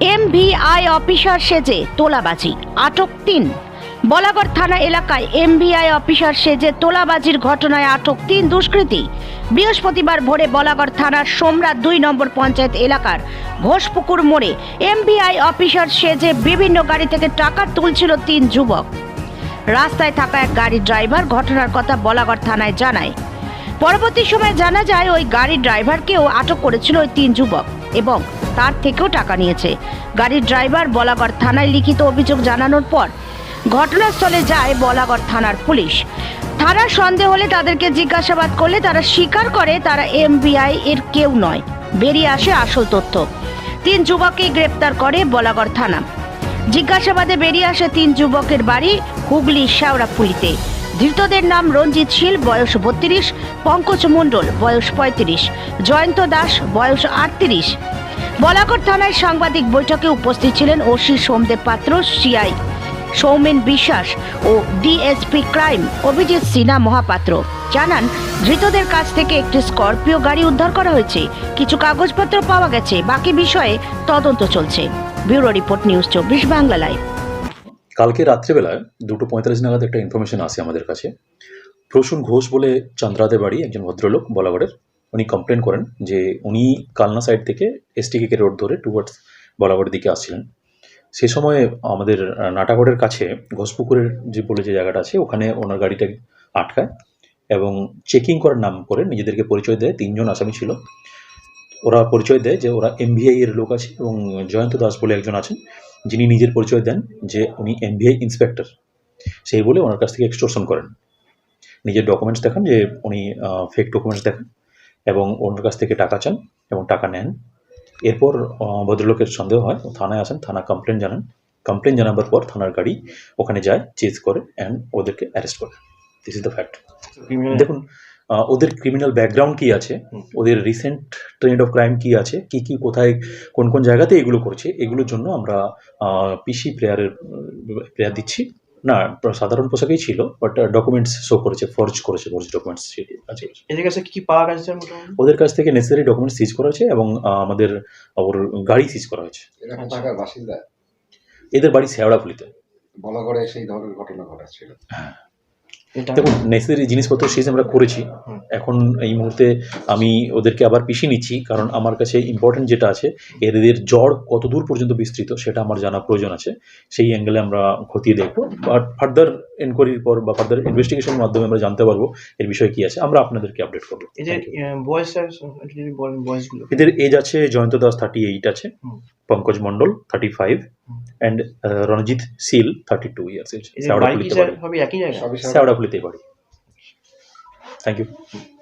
MVI officer সেজে তোলাবাজি, আটক তিন। বলাগড় থানা এলাকায় এমভিআই অফিসার সেজে তোলাবাজির ঘটনায় আটক তিন দুষ্কৃতী। বৃহস্পতিবার ভোরে বলাগড় থানার সোমরাত দুই নম্বর পঞ্চায়েত এলাকার ঘোষপুকুর মোড়ে এমভিআই অফিসার সেজে বিভিন্ন গাড়ি থেকে টাকা তুলছিল তিন যুবক। রাস্তায় থাকা এক গাড়ির ড্রাইভার ঘটনার কথা বলাগড় থানায় জানায়। পরবর্তী সময়ে জানা যায় ওই গাড়ির ড্রাইভারকেও আটক করেছিল ওই তিন যুবক এবং তার থেকেও টাকা নিয়েছে। গাড়ির ড্রাইভার বলাগড় থানায় লিখিত অভিযোগ জানানোর পর ঘটনাস্থলে যায় বলাগড় থানার পুলিশ। থানার সন্দেহ হলে তাদেরকে জিজ্ঞাসাবাদ করলে তারা স্বীকার করে তারা এমবিআই এর কেউ নয়। বেরিয়ে আসে আসল তথ্য। তিন যুবককে গ্রেপ্তার করে বলাগড় থানা। জিজ্ঞাসাবাদে বেরিয়ে আসে তিন যুবকের বাড়ি হুগলি শেওড়াফুলিতে ধৃতদের নাম রঞ্জিত শীল, বয়স বত্রিশ, পঙ্কজ মণ্ডল, বয়স পঁয়ত্রিশ, জয়ন্ত দাস, বয়স আটত্রিশ। বলাগড় থানায় সাংবাদিক বৈঠকে উপস্থিত ছিলেন ওসি সোমদেব পাত্র, সিআই সৌমেন বিশ্বাস ও ডিএসপি ক্রাইম অভিজিৎ সিনহা মহাপাত্র। জানান, ধৃতদের কাছ থেকে একটি স্করপিও গাড়ি উদ্ধার করা হয়েছে। কিছু কাগজপত্র পাওয়া গেছে। বাকি বিষয়ে তদন্ত চলছে। ব্যুরো রিপোর্ট নিউজ চব্বিশ বাংলা লাইভ। কালকে রাত্রেবেলায় দুটো পঁয়তাল্লিশ নাগাদ একটা ইনফরমেশন আসে আমাদের কাছে। প্রসূন ঘোষ বলে চান্দ্রাতে বাড়ি একজন ভদ্রলোক, বলাগড়ের। উনি কমপ্লেন করেন যে উনি কালনা সাইড থেকে এসটিকে রোড ধরে টুয়ার্ডস বলাগড়ের দিকে আসছিলেন। সে সময় আমাদের নাটাগড়ের কাছে ঘোষপুকুরের যে বলে যে জায়গাটা আছে, ওখানে ওনার গাড়িটা আটকায় এবং চেকিং করার নাম করে নিজেদেরকে পরিচয় দেয়। তিনজন আসামি ছিল। ওরা পরিচয় দেয় যে ওরা এমভিআই এর লোক আছে এবং জয়ন্ত দাস বলে একজন আছেন যিনি নিজের পরিচয় দেন যে উনি এমভিআই ইন্সপেক্টর সেই বলে ওনার কাছ থেকে এক্সটোরশন করেন। নিজের ডকুমেন্টস দেখান যে উনি ফেক ডকুমেন্টস দেখান এবং ওনার কাছ থেকে টাকা চান এবং টাকা নেন। এরপর ভদ্রলোকের সন্দেহ হয় থানায় আসেন থানা কমপ্লেন জানান। কমপ্লেন জানাবার পর থানার গাড়ি ওখানে যায় চেজ করে অ্যান্ড ওদেরকে অ্যারেস্ট করে। দিস ইজ দ্য ফ্যাক্ট দেখুন ওদের ক্রিমিনাল ব্যাকগ্রাউন্ড কি আছে? ওদের রিসেন্ট ট্রেন্ড অফ ক্রাইম কি আছে? কি কি কোথায় কোন কোন জায়গাতে এগুলো করছে? এগুলোর জন্য আমরা পিসি প্লেয়ারের প্লেয়ার দিচ্ছি। না সাধারণ পোশাকেই ছিল বাট ডকুমেন্টস শো করেছে ফর্জ করেছে ফর্জ ডকুমেন্টস আছে। এদের কাছে কি কি পাওয়া গেছে ওদের কাছ থেকে নেসেসারি ডকুমেন্টস সিজ করা হয়েছে এবং আমাদের ওর গাড়ি সিজ করা হয়েছে। এদের বাড়ি শেওড়াফুলিতে বলাগড়ে সেই ধরনের ঘটনা ঘটাচ্ছিল। এটা দেখুন নেসেসারি জিনিসপত্র সিজ আমরা করেছি। এখন এই মুহূর্তে আমি ওদেরকে আবার পিছিয়ে নিচ্ছি কারণ আমার কাছে ইম্পর্টেন্ট যেটা আছে এদের জ্বর কত দূর পর্যন্ত বিস্তৃত সেটা আমার জানা প্রয়োজন আছে। সেই অ্যাঙ্গেলে আমরা খতিয়ে দেখব। বাট ফার্দার এনকোয়ারির পর বা ফার্দার ইনভেস্টিগেশনের মাধ্যমে আমরা জানতে পারব এর বিষয়ে কি আছে। আমরা আপনাদেরকে আপডেট করব। এদের এজ আছে জয়ন্ত দাস থার্টি এইট আছে Pankaj Mondal thirty five and Ranajit Sil thirty two years বাড়ি কি শেওড়াফুলিতে স্যার বাড়ি হবে